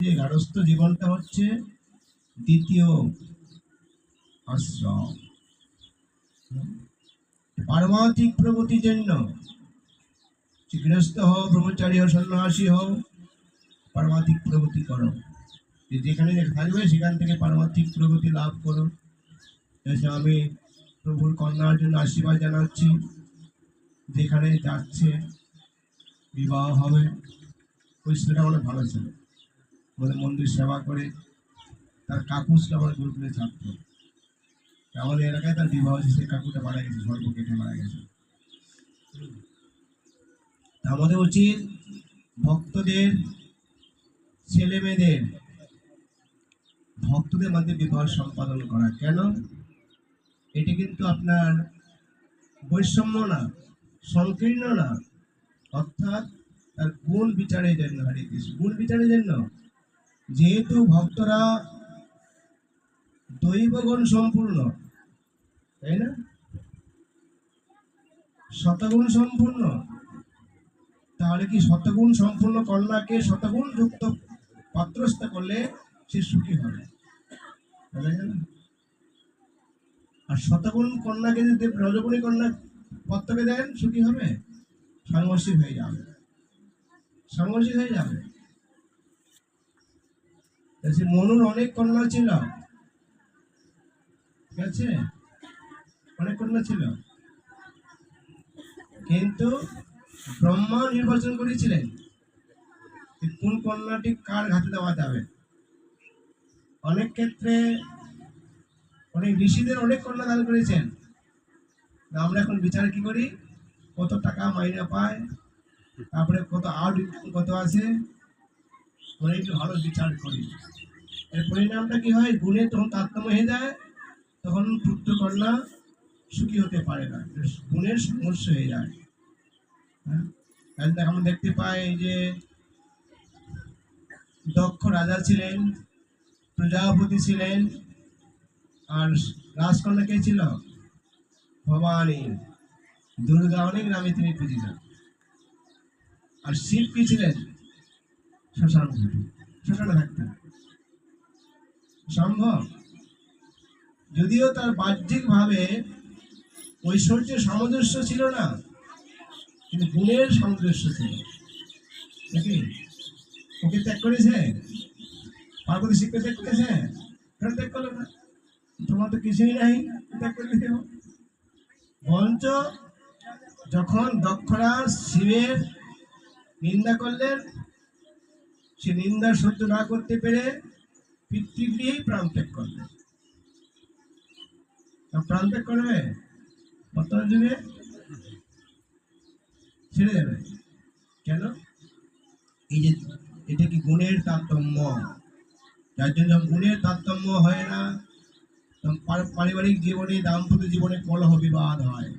যে গারস্থ জীবনটা হচ্ছে দ্বিতীয় আশ্রম। পারমার্থিক প্রগতির জন্য গৃহস্থ হও, ব্রহ্মচারী হও, সন্ন্যাসী হও, পারমার্থিক প্রগতি করো। যেখানে থাকবে, সেখান থেকে পারমার্থিক প্রগতি লাভ করো। আমি প্রভুর কন্যার জন্য আশীর্বাদ জানাচ্ছি। যেখানে যাচ্ছে, বিবাহ হবে। ওই ছেলেটা অনেক ভালো ছিল। আমাদের মন্দির সেবা করে তার কাকু ছিল আমার গুরুকুলের ছাত্র আমাদের এলাকায় তার বিবাহ হয়েছে, সেই কাকুটা মারা গেছে, সর্ব কেটে মারা গেছে। আমাদের উচিত ভক্তদের ছেলে মেয়েদের ভক্তদের মধ্যে বিবাহ সম্পাদন করা। কেন? এটি কিন্তু আপনার বৈষম্য না, সংকীর্ণ না। অর্থাৎ তার গুণ বিচারের জন্য, হরে কৃষ্ণ, গুণ বিচারের জন্য যেহেতু ভক্তরা দৈবগুণ সম্পূর্ণ, তাই না? শতগুণ সম্পূর্ণ, তাহলে কি শতগুণ সম্পূর্ণ কন্যাকে শতগুণ যুক্ত পাত্রস্থ করলে সে সুখী হবে? আর শতগুণ কন্যাকে যদি রজগুণী কন্যা পত্রকে দেন, সুখী হবে? সাংঘর্ষিক হয়ে যাবে। সাংঘর্ষিক হয়ে যাবে। মনুর অনেক কন্যা ছিল। ঠিক আছে? অনেক কন্যা ছিল। কিন্তু ব্রহ্মা নির্বাচন করেছিলেন। কোন কন্যাটি কার ঘাতে দেওয়া যাবে অনেক ক্ষেত্রে অনেক ঋষিদের অনেক কন্যা দান করেছেন। আমরা এখন বিচার কি করি? কত টাকা মাইনা পায়, তারপরে কত আউট কত আছে একটু ভালো বিচার করি। এর পরিণামটা কি হয়? গুণে তখন তারতম্য হয়ে যায়, তখন পুত্র কন্যা সুখী হতে পারে না। গুণের সমস্যা হয়ে যায়। হ্যাঁ? আমরা দেখতে পাই যে দক্ষ রাজা ছিলেন, প্রজাপতি ছিলেন, আর রাজকন্যা কে ছিল? ভবানী। দুর্গা অনেক নামে তিনি পূজিত। আর কি ছিলেন? শ্মশান শ্মশানে থাকতেন সম্ভব? যদিও তার বাহ্যিক ভাবে ঐশ্বর্য সামঞ্জস্য ছিল না, কিন্তু গুণের সামঞ্জস্য ছিল। নাকি? ওকে ত্যাগ করেছে? পার্বতী ত্যাগ করেছে? ত্যাগ করল না? তোমার তো কিছুই নাই, ত্যাগ করে যখন দক্ষরা শিবের নিন্দা করলেন সে নিন্দা সহ্য না করতে পেরে পিতৃগৃহেই প্রাণ ত্যাগ করবে তা প্রাণ ত্যাগ করবে বর্তমান যুগে ছেড়ে যাবে কেন? এই যে এটা কি গুণের তারতম্য? যার জন্য গুণের তারতম্য হয় না পারিবারিক জীবনে, দাম্পত্য জীবনে কলহ বিবাদ হয়।